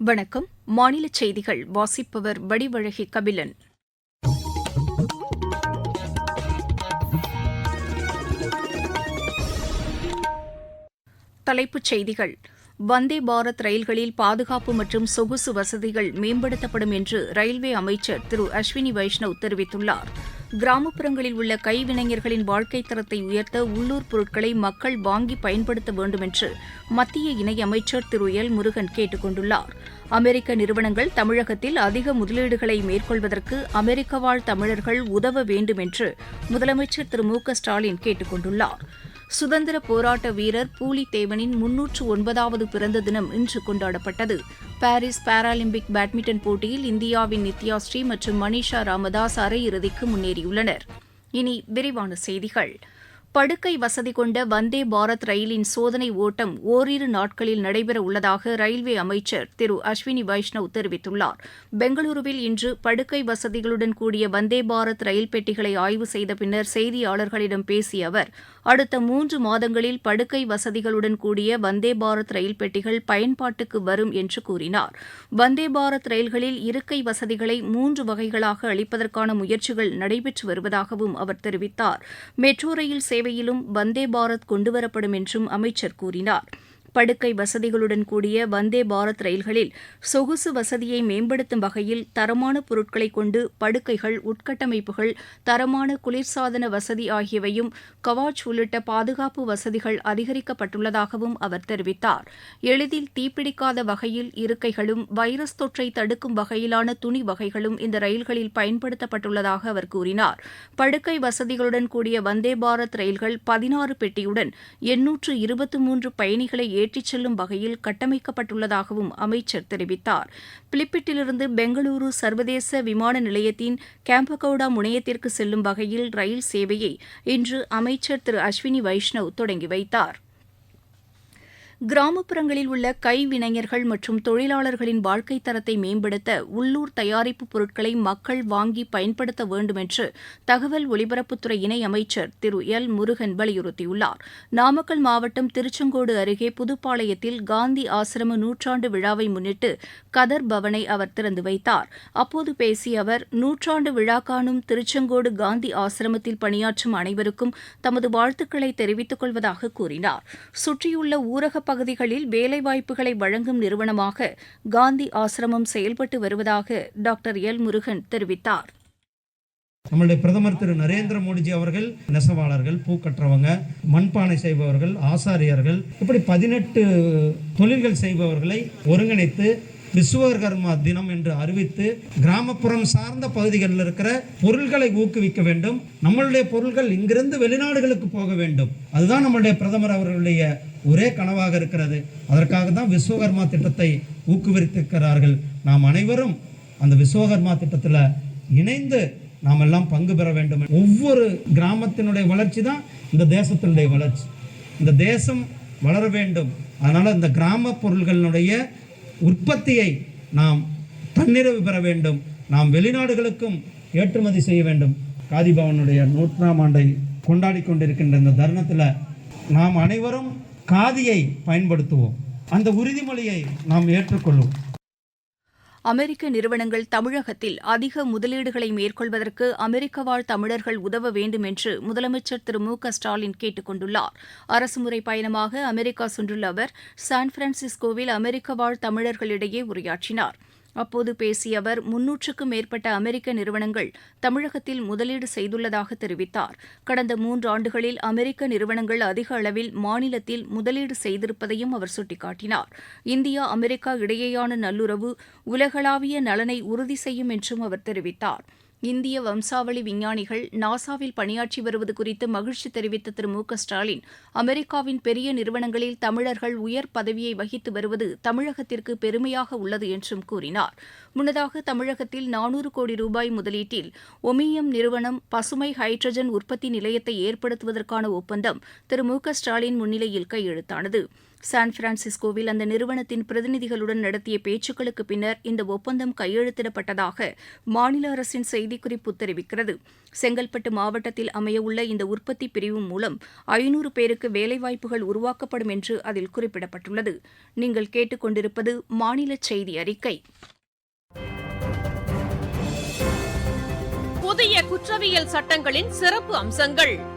வணக்கம். மாநில செய்திகள் வாசிப்பவர் வடிவழகி கபிலன். தலைப்புச் செய்திகள். வந்தே பாரத் ரயில்களில் பாதுகாப்பு மற்றும் சொகுசு வசதிகள் மேம்படுத்தப்படும் என்று ரயில்வே அமைச்சர் திரு அஸ்வினி வைஷ்ணவ் தெரிவித்துள்ளார். கிராமப்புறங்களில் உள்ள கைவினைஞர்களின் வாழ்க்கை தரத்தை உயர்த்த உள்ளூர் பொருட்களை மக்கள் வாங்கி பயன்படுத்த வேண்டும் என்று மத்திய இணையமைச்சர் திரு எல். முருகன் கேட்டுக் கொண்டுள்ளார். அமெரிக்க நிறுவனங்கள் தமிழகத்தில் அதிக முதலீடுகளை மேற்கொள்வதற்கு அமெரிக்க வாழ் தமிழர்கள் உதவ வேண்டும் என்று முதலமைச்சர் திரு மு க ஸ்டாலின் கேட்டுக் கொண்டுள்ளாா் சுதந்திர போராட்ட வீரர் பூலித்தேவனின் முன்னூற்று ஒன்பதாவது பிறந்த தினம் இன்று கொண்டாடப்பட்டது. பாரிஸ் பாராலிம்பிக் பேட்மிண்டன் போட்டியில் இந்தியாவின் நித்யா ஸ்ரீ மற்றும் மனிஷா ராமதாஸ் அரையிறுதிக்கு முன்னேறியுள்ளனர். இனி விரிவான செய்திகள். படுக்கை வசதி கொண்ட வந்தே பாரத் ரயிலின் சோதனை ஓட்டம் ஓரிரு நாட்களில் நடைபெற உள்ளதாக ரயில்வே அமைச்சர் திரு அஸ்வினி வைஷ்ணவ் தெரிவித்துள்ளார். பெங்களூருவில் இன்று படுக்கை வசதிகளுடன் கூடிய வந்தே பாரத் ரயில் பெட்டிகளை ஆய்வு செய்த பின்னர் செய்தியாளர்களிடம் பேசிய அவர் அடுத்த மூன்று மாதங்களில் படுக்கை வசதிகளுடன் கூடிய வந்தே பாரத் ரயில் பெட்டிகள் பயன்பாட்டுக்கு வரும் என்று கூறினார். வந்தே பாரத் ரயில்களில் இருக்கை வசதிகளை மூன்று வகைகளாக அளிப்பதற்கான முயற்சிகள் நடைபெற்று வருவதாகவும் அவர் தெரிவித்தார். மெட்ரோ ரயில் சேவையிலும் வந்தே பாரத் கொண்டுவரப்படும் என்றும் அமைச்சர் கூறினார். படுக்கை வசதிகளுடன் கூடிய வந்தே பாரத் ரயில்களில் சொகுசு வசதியை மேம்படுத்தும் வகையில் தரமான பொருட்களை கொண்டு படுக்கைகள் உட்கட்டமைப்புகள் தரமான குளிர்சாதன வசதி ஆகியவையும் கவாச் உள்ளிட்ட பாதுகாப்பு வசதிகள் அதிகரிக்கப்பட்டுள்ளதாகவும் அவர் தெரிவித்தார். எளிதில் தீப்பிடிக்காத வகையில் இருக்கைகளும் வைரஸ் தொற்றை தடுக்கும் வகையிலான துணி வகைகளும் இந்த ரயில்களில் பயன்படுத்தப்பட்டுள்ளதாக அவர் கூறினார். படுக்கை வசதிகளுடன் கூடிய வந்தே பாரத் ரயில்கள் பதினாறு பெட்டியுடன் எண்ணூற்று இருபத்தி மூன்று பயணிகளை ஏற்றிச் செல்லும் வகையில் கட்டமைக்கப்பட்டுள்ளதாகவும் அமைச்சர் தெரிவித்தார். பிலிப்பிட்டிலிருந்து பெங்களூரு சர்வதேச விமான நிலையத்தின் கேம்பகவுடா முனையத்திற்கு செல்லும் வகையில் ரயில் சேவையை இன்று அமைச்சர் திரு அஸ்வினி வைஷ்ணவ் தொடங்கி வைத்தார். கிராமப்புறங்களில் உள்ள கைவினைஞர்கள் மற்றும் தொழிலாளர்களின் வாழ்க்கை தரத்தை மேம்படுத்த உள்ளூர் தயாரிப்பு பொருட்களை மக்கள் வாங்கி பயன்படுத்த வேண்டும் என்று தகவல் ஒலிபரப்புத்துறை இணையமைச்சர் திரு எல் முருகன் வலியுறுத்தியுள்ளார். நாமக்கல் மாவட்டம் திருச்செங்கோடு அருகே புதுப்பாளையத்தில் காந்தி ஆசிரம நூற்றாண்டு விழாவை முன்னிட்டு கதர் பவனை அவர் திறந்து வைத்தார். அப்போது பேசிய அவர் நூற்றாண்டு விழா காணும் திருச்செங்கோடு காந்தி ஆசிரமத்தில் பணியாற்றும் அனைவருக்கும் தமது வாழ்த்துக்களை தெரிவித்துக் கொள்வதாக கூறினார். சுற்றியுள்ள ஊரக பகுதிகளில் வேலைவாய்ப்புகளை வழங்கும் நிறுவனமாக காந்தி ஆசிரமம் செயல்பட்டு வருவதாக டாக்டர் எல் முருகன் தெரிவித்தார். நம்மளுடைய பிரதமர் திரு நரேந்திர மோடிஜி அவர்கள் நெசவாளர்கள் பூக்கற்றவங்க மண்பானை செய்பவர்கள் ஆசாரியர்கள் இப்படி பதினெட்டு தொழில்கள் செய்பவர்களை ஒருங்கிணைத்து விஸ்வகர்மா தினம் என்று அறிவித்து கிராமப்புறம் சார்ந்த பகுதிகளில் இருக்கிற பொருள்களை ஊக்குவிக்க வேண்டும். நம்மளுடைய பொருள்கள் இங்கிருந்து வெளிநாடுகளுக்கு போக வேண்டும். அதுதான் நம்மளுடைய பிரதமர் அவர்களுடைய ஒரே கனவாக இருக்கிறது. அதற்காக தான் விஸ்வகர்மா திட்டத்தை ஊக்குவித்திருக்கிறார்கள். நாம் அனைவரும் அந்த விஸ்வகர்மா திட்டத்தில் இணைந்து நாம் எல்லாம் பங்கு பெற வேண்டும். ஒவ்வொரு கிராமத்தினுடைய வளர்ச்சி தான் இந்த தேசத்தினுடைய வளர்ச்சி. இந்த தேசம் வளர வேண்டும். அதனால் இந்த கிராம பொருள்களினுடைய உற்பத்தியை நாம் தன்னிறைவு பெற வேண்டும். நாம் வெளிநாடுகளுக்கும் ஏற்றுமதி செய்ய வேண்டும். காதிபவனுடைய நூற்றாம் ஆண்டை கொண்டாடி கொண்டிருக்கின்ற இந்த தருணத்தில் நாம் அனைவரும் காதியை பயன்படுத்துவோம். அந்த உறுதிமொழியை நாம் ஏற்றுக்கொள்வோம் அமெரிக்க நிறுவனங்கள் தமிழகத்தில் அதிக முதலீடுகளை மேற்கொள்வதற்கு அமெரிக்க வாழ் தமிழர்கள் உதவ வேண்டும் என்று முதலமைச்சர் திரு மு க ஸ்டாலின் கேட்டுக் கொண்டுள்ளார் அரசுமுறை பயணமாக அமெரிக்கா சென்றுள்ள அவர் சான் பிரான்சிஸ்கோவில் அமெரிக்க வாழ் தமிழர்களிடையே உரையாற்றினார். அப்போது பேசிய அவர் முன்னூற்றுக்கும் மேற்பட்ட அமெரிக்க நிறுவனங்கள் தமிழகத்தில் முதலீடு செய்துள்ளதாக தெரிவித்தார். கடந்த மூன்று ஆண்டுகளில் அமெரிக்க நிறுவனங்கள் அதிக அளவில் மாநிலத்தில் முதலீடு செய்திருப்பதையும் அவர் சுட்டிக்காட்டினார். இந்தியா அமெரிக்கா இடையேயான நல்லுறவு உலகளாவிய நலனை உறுதி செய்யும் என்றும் அவர் தெரிவித்தார். இந்திய வம்சாவளி விஞ்ஞானிகள் நாசாவில் பணியாற்றி வருவது குறித்து மகிழ்ச்சி தெரிவித்த திரு மு ஸ்டாலின் அமெரிக்காவின் பெரிய நிறுவனங்களில் தமிழர்கள் உயர் பதவியை வகித்து வருவது தமிழகத்திற்கு பெருமையாக உள்ளது என்றும் கூறினார். முன்னதாக தமிழகத்தில் நானூறு கோடி ரூபாய் முதலீட்டில் ஒமியம் நிறுவனம் பசுமை ஹைட்ரஜன் உற்பத்தி நிலையத்தை ஏற்படுத்துவதற்கான ஒப்பந்தம் திரு மு ஸ்டாலின் முன்னிலையில் கையெழுத்தானது. சான் பிரான்சிஸ்கோவில் அந்த நிறுவனத்தின் பிரதிநிதிகளுடன் நடத்திய பேச்சுக்களுக்கு பின்னர் இந்த ஒப்பந்தம் கையெழுத்திடப்பட்டதாக மாநில அரசின் செய்திக்குறிப்பு தெரிவிக்கிறது. செங்கல்பட்டு மாவட்டத்தில் அமையவுள்ள இந்த உற்பத்தி பிரிவு மூலம் ஐநூறு பேருக்கு வேலைவாய்ப்புகள் உருவாக்கப்படும் என்று அதில் குறிப்பிடப்பட்டுள்ளது. நீங்கள் கேட்டுக்கொண்டிருப்பது மாநில செய்தி அறிக்கை. புதிய குற்றவியல் சட்டங்களின் சிறப்பு அம்சங்கள்.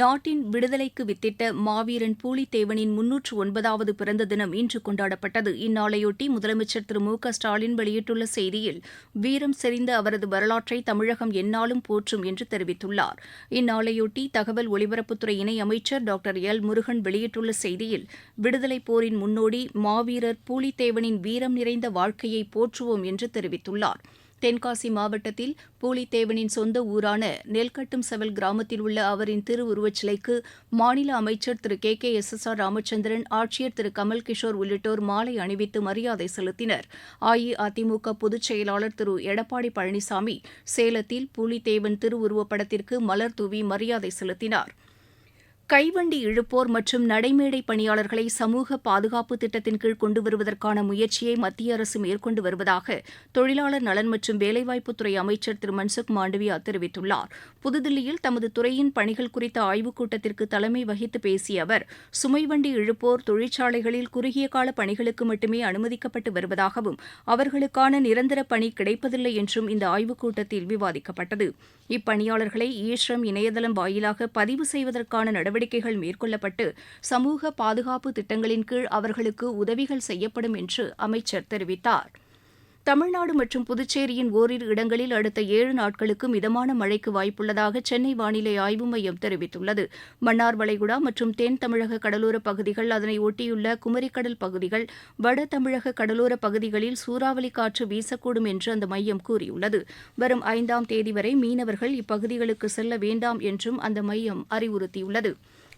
நாட்டின் விடுதலைக்கு வித்திட்ட மாவீரன் பூலித்தேவனின் முன்னூற்று ஒன்பதாவது பிறந்த தினம் இன்று கொண்டாடப்பட்டது. இந்நாளையொட்டி முதலமைச்சர் திரு மு க ஸ்டாலின் வெளியிட்டுள்ள செய்தியில் வீரம் செறிந்த அவரது வரலாற்றை தமிழகம் எந்நாளும் போற்றும் என்று தெரிவித்துள்ளார். இந்நாளையொட்டி தகவல் ஒலிபரப்புத்துறை இணை அமைச்சர் டாக்டர் எல் முருகன் வெளியிட்டுள்ள செய்தியில் விடுதலைப் போரின் முன்னோடி மாவீரர் பூலித்தேவனின் வீரம் நிறைந்த வாழ்க்கையை போற்றுவோம் என்று தெரிவித்துள்ளார். தென்காசி மாவட்டத்தில் பூலித்தேவனின் சொந்த ஊரான நெல்கட்டும் செவல் கிராமத்தில் உள்ள அவரின் திருவுருவச் சிலைக்கு மாநில அமைச்சர் திரு K K S S R Ramachandran ஆட்சியர் திரு கமல் கிஷோர் உள்ளிட்டோர் மாலை அணிவித்து மரியாதை செலுத்தினர். அஇஅதிமுக பொதுச் செயலாளர் திரு எடப்பாடி பழனிசாமி சேலத்தில் பூலித்தேவன் திருவுருவப் படத்திற்கு மலர் தூவி மரியாதை செலுத்தினார். கைவண்டி இழுப்போர் மற்றும் நடைமேடை பணியாளர்களை சமூக பாதுகாப்பு திட்டத்தின் கீழ் கொண்டு வருவதற்கான முயற்சியை மத்திய அரசு மேற்கொண்டு வருவதாக தொழிலாளர் நலன் மற்றும் வேலைவாய்ப்புத்துறை அமைச்சர் திரு. மன்சுக் மாண்டவியா தெரிவித்துள்ளார். புதுதில்லியில் தமது துறையின் பணிகள் குறித்த ஆய்வுக் கூட்டத்திற்கு தலைமை வகித்து பேசிய அவர் சுமைவண்டி இழுப்போர் தொழிற்சாலைகளில் குறுகிய கால பணிகளுக்கு மட்டுமே அனுமதிக்கப்பட்டு வருவதாகவும் அவர்களுக்கான நிரந்தர பணி கிடைப்பதில்லை என்றும் இந்த ஆய்வுக் கூட்டத்தில் விவாதிக்கப்பட்டது. இப்பணியாளர்களை ஈஸ்ரம் இணையதளம் வாயிலாக பதிவு செய்வதற்கான நடவடிக்கை நடவடிக்கைகள் மேற்கொள்ளப்பட்டு சமூக பாதுகாப்பு திட்டங்களின் கீழ் அவர்களுக்கு உதவிகள் செய்யப்படும் என்று அமைச்சர் தெரிவித்தார். தமிழ்நாடு மற்றும் புதுச்சேரியின் ஓரிரு இடங்களில் அடுத்த ஏழு நாட்களுக்கு மிதமான மழைக்கு வாய்ப்புள்ளதாக சென்னை வானிலை ஆய்வு மையம் தெரிவித்துள்ளது. மன்னார் வளைகுடா மற்றும் தென் தமிழக கடலோர பகுதிகள் அதனை ஒட்டியுள்ள குமரிக்கடல் பகுதிகள் வட தமிழக கடலோர பகுதிகளில் சூறாவளி காற்று வீசக்கூடும் என்று அந்த மையம் கூறியுள்ளது. வரும் ஐந்தாம் தேதி வரை மீனவர்கள் இப்பகுதிகளுக்கு செல்ல வேண்டாம் என்றும் அந்த மையம் அறிவுறுத்தியுள்ளது.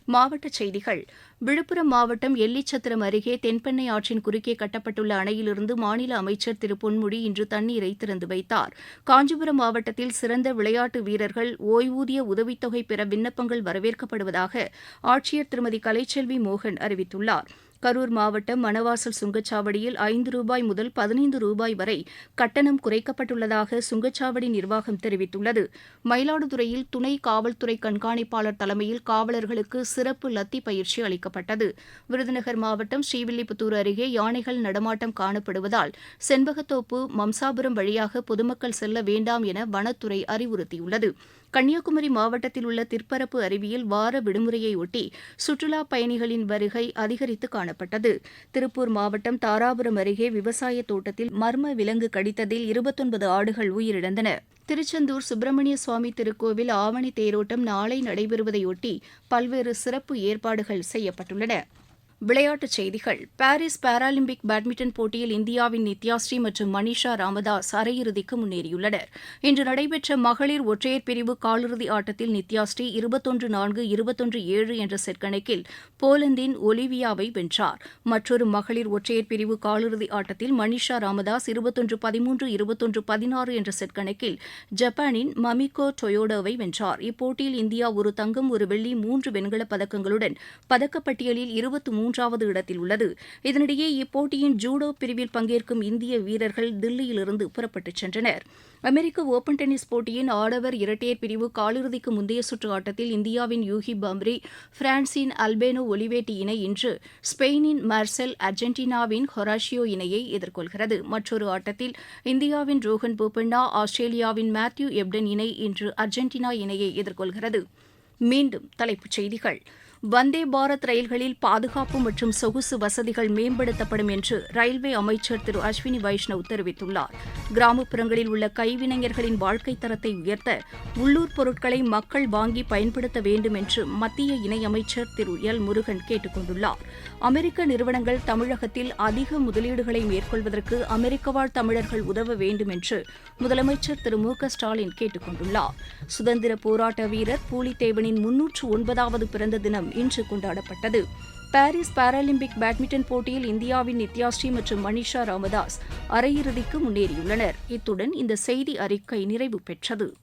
மாவட்டச் செய்திகள். விழுப்புரம் மாவட்டம் எல்லிச்சத்திரம் அருகே தென்பெண்ணை ஆற்றின் குறுக்கே கட்டப்பட்டுள்ள அணையிலிருந்து மாநில அமைச்சர் திரு பொன்முடி இன்று தண்ணீரை திறந்து வைத்தார். காஞ்சிபுரம் மாவட்டத்தில் சிறந்த விளையாட்டு வீரர்கள் ஓய்வூதிய உதவித்தொகை பெற விண்ணப்பங்கள் வரவேற்கப்படுவதாக ஆட்சியர் திருமதி கலைச்செல்வி மோகன் அறிவித்துள்ளார். கரூர் மாவட்டம் மணவாசல் சுங்கச்சாவடியில் ஐந்து ரூபாய் முதல் பதினைந்து ரூபாய் வரை கட்டணம் குறைக்கப்பட்டுள்ளதாக சுங்கச்சாவடி நிர்வாகம் தெரிவித்துள்ளது. மயிலாடுதுறையில் துணை காவல்துறை கண்காணிப்பாளர் தலைமையில் காவலர்களுக்கு சிறப்பு லத்தி பயிற்சி அளிக்கப்பட்டது. விருதுநகர் மாவட்டம் ஸ்ரீவில்லிபுத்தூர் அருகே யானைகள் நடமாட்டம் காணப்படுவதால் செண்பகத்தோப்பு மம்சாபுரம் வழியாக பொதுமக்கள் செல்ல வேண்டாம் என வனத்துறை அறிவுறுத்தியுள்ளது. கன்னியாகுமரி மாவட்டத்தில் உள்ள திற்பரப்பு அருவியில் வார விடுமுறையொட்டி சுற்றுலா பயணிகளின் வருகை அதிகரித்து காணப்பட்டது. திருப்பூர் மாவட்டம் தாராபுரம் அருகே விவசாய தோட்டத்தில் மர்ம விலங்கு கடித்ததில் இருபத்தொன்பது ஆடுகள் உயிரிழந்தன. திருச்செந்தூர் சுப்பிரமணிய சுவாமி திருக்கோவில் ஆவணி தேரோட்டம் நாளை நடைபெறுவதையொட்டி பல்வேறு சிறப்பு ஏற்பாடுகள் செய்யப்பட்டுள்ளன. விளையாட்டுச் செய்திகள். பாரிஸ் பாராலிம்பிக் பேட்மிண்டன் போட்டியில் இந்தியாவின் நித்யாஸ்ரீ மற்றும் மனிஷா ராமதாஸ் அரையிறுதிக்கு முன்னேறியுள்ளனர். இன்று நடைபெற்ற மகளிர் ஒற்றையர் பிரிவு காலிறுதி ஆட்டத்தில் நித்யாஸ்ரீ இருபத்தொன்று நான்கு இருபத்தொன்று ஏழு என்ற செட் கணக்கில் போலந்தின் ஒலிவியாவை வென்றார். மற்றொரு மகளிர் ஒற்றையர் பிரிவு காலிறுதி ஆட்டத்தில் மனிஷா ராமதாஸ் இருபத்தொன்று பதிமூன்று இருபத்தொன்று பதினாறு என்ற செட் கணக்கில் ஜப்பானின் மமிகோ டொயோடோவை வென்றார். இப்போட்டியில் இந்தியா ஒரு தங்கம் ஒரு வெள்ளி மூன்று வெண்கலப் பதக்கங்களுடன் பதக்கப்பட்டியலில் இருபத்தி மூன்றாவது இடத்தில் உள்ளது. இதனிடையே இப்போட்டியின் ஜூடோ பிரிவில் பங்கேற்கும் இந்திய வீரர்கள் தில்லியிலிருந்து புறப்பட்டுச் சென்றனர். அமெரிக்க ஓபன் டென்னிஸ் போட்டியின் ஆடவர் இரட்டையர் பிரிவு காலிறுதிக்கு முந்தைய சுற்று ஆட்டத்தில் இந்தியாவின் யூகி பாம்ரி பிரான்சின் அல்பேனோ ஒலிவேட்டி இணை இன்று ஸ்பெயினின் மார்செல் அர்ஜென்டினாவின் ஹொராஷியோ இணையை எதிர்கொள்கிறது. மற்றொரு ஆட்டத்தில் இந்தியாவின் ரோஹன் போபண்ணா ஆஸ்திரேலியாவின் மேத்யூ எப்டன் இணை இன்று அர்ஜென்டினா இணையை எதிர்கொள்கிறது. மீண்டும் தலைப்புச் செய்திகள். வந்தே பாரத் ரயில்களில் பாதுகாப்பு மற்றும் சொகுசு வசதிகள் மேம்படுத்தப்படும் என்று ரயில்வே அமைச்சர் திரு அஸ்வினி வைஷ்ணவ் தெரிவித்துள்ளார். கிராமப்புறங்களில் உள்ள கைவினைஞர்களின் வாழ்க்கை தரத்தை உயர்த்த உள்ளூர் பொருட்களை மக்கள் வாங்கி பயன்படுத்த வேண்டும் என்று மத்திய இணையமைச்சர் திரு எல் முருகன் கேட்டுக் கொண்டுள்ளார் அமெரிக்க நிறுவனங்கள் தமிழகத்தில் அதிக முதலீடுகளை மேற்கொள்வதற்கு அமெரிக்க வாழ் தமிழர்கள் உதவ வேண்டும் என்று முதலமைச்சர் திரு மு க ஸ்டாலின் கேட்டுக் கொண்டுள்ளார் சுதந்திர போராட்ட வீரர் பூலித்தேவனின் முன்னூற்று ஒன்பதாவது பிறந்த தினம் இன்று கொண்டாடப்பட்டது. பாரிஸ் பாராலிம்பிக் பேட்மிண்டன் போட்டியில் இந்தியாவின் நித்யாஸ்ரீ மற்றும் மனிஷா ராமதாஸ் அரையிறுதிக்கு முன்னேறியுள்ளனர். இத்துடன் இந்த செய்தி அறிக்கை நிறைவு பெற்றது.